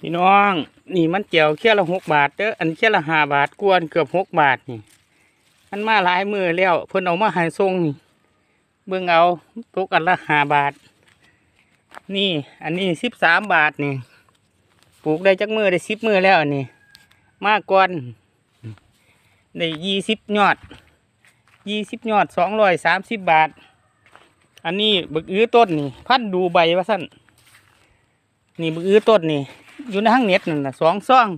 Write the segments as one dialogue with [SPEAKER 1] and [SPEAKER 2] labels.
[SPEAKER 1] พี่น้อง นี่มันเจียวเคี่ยละหกบาทเด้ออันเคี่ยละห้าบาทกวนเกือบหกบาทนี่มันมาหลายมือแล้วเพิ่นเอามาใหายทรงนี่เบิ่งเอาตกอันละห้าบาท นี่อันนี้สิบสามบาทนี่ปลูกได้จักมือได้สิบมือแล้วอันนี้มากกวนได้ยี่สิบยอดยี่สิบยอดสองร้อยสามสิบบาท อันนี้บึกอื้อต้นนี่พันดูใบว่าสั้นนี่บึกอื้อต้นนี่ อยู่ในห้างเน็ตนั่นนะสองซ่อง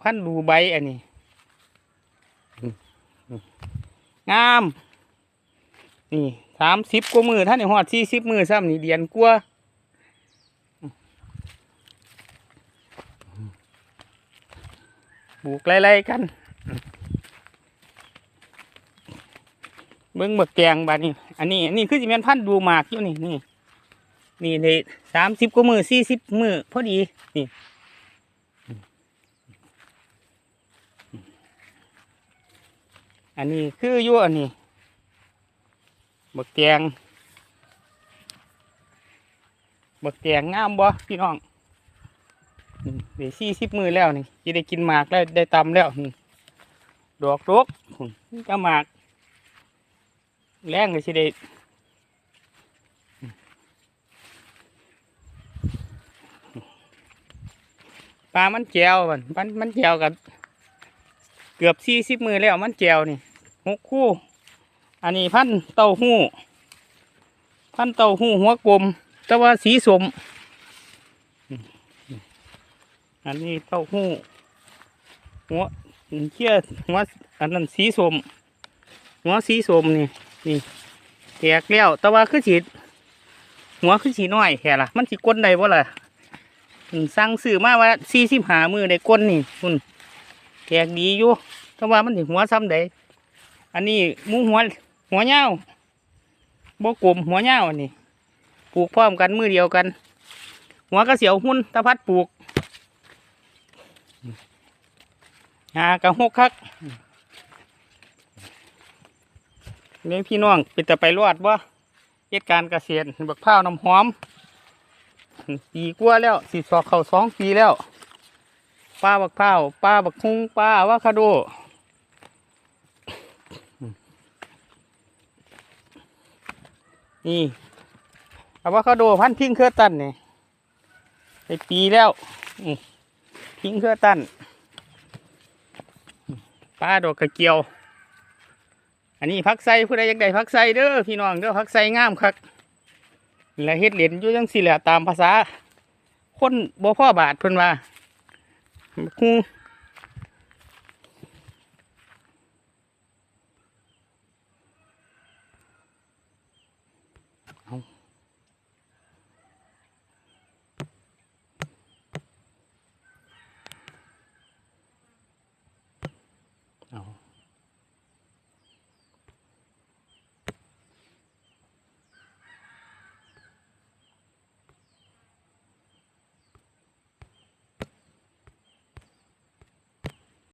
[SPEAKER 1] พันดูใบอันนี้งาม นี่สามสิบกว่ามือท่านนี่หอดสี่สิบมือซ้ำนี่เดียนกลัวาปลูกไล่ๆกันเบิ้งเบิกแกงบาดนี้ อันนี้อันนี้คือสิแม่นพันดูหมากอยู่นี่นี่ นี่ในสามสิบกว่ามือสี่สิบมือพอดีนี่อันนี้คือยู่อันนี้บิกแกงบิกแกงงามบ่พี่น้องเดี๋ยวสี่สิบมือแล้วนี่จะได้กินหมากแล้วได้ตำแล้วดอกรกนี่ก็หมากแรงเลยสิเด็ ปลามันแจวมันมันมันแจวกับ เกือบสี่สิบมือแล้วมันแจวนี่หกคู่ อันนี้พันเต้าหู้ พันเต้าหู้หัวกลม แต่ว่าสีสม อันนี้เต้าหู้หัวเชี่ยหัวอันนั้นสีสมหัวสีสมนี่นี่แตกแล้วแต่ว่าคือสีหัวคือสีน้อยแค่ละมันสีก้นได้บ่ล่ะ สั่งซื้อมาว่าสี่สิบหามือได้ก้นนี่คุณแตกดีอยู่แต่ว่ามันถึงหัวซ้ำใดอันนี้หมูหัวหัวเงาบ่กลมหัวเงาอันนี้ปลูกพร้อมกันมือเดียวกัน หัวกระเสียวหุ่นตะพัดปลูกหากระหกคักนี่พี่น้องเป็นแต่ไปรอดบ่เหตุการณ์เกษตรบักพร้าวน้ำหอม ปีกว่าแล้วสิสอกเขาสองปีแล้วป้าบักพร้าวป้าบักคุงป้าอะวาคาโดนี่อะว่าคาโดพันพิงเครือตันนี่ไปปีแล้วพิงเครือตันป้าดอกกระเจียว อันนี้พักไซผู้ใดอยากได้พักไซเด้อพี่น้องเด้อพักไซงามคัก และเฮ็ดเหรียญอยู่ยังสี่แหละตามภาษา คนบ่พ่อบาทเพิ่นว่าคุเอา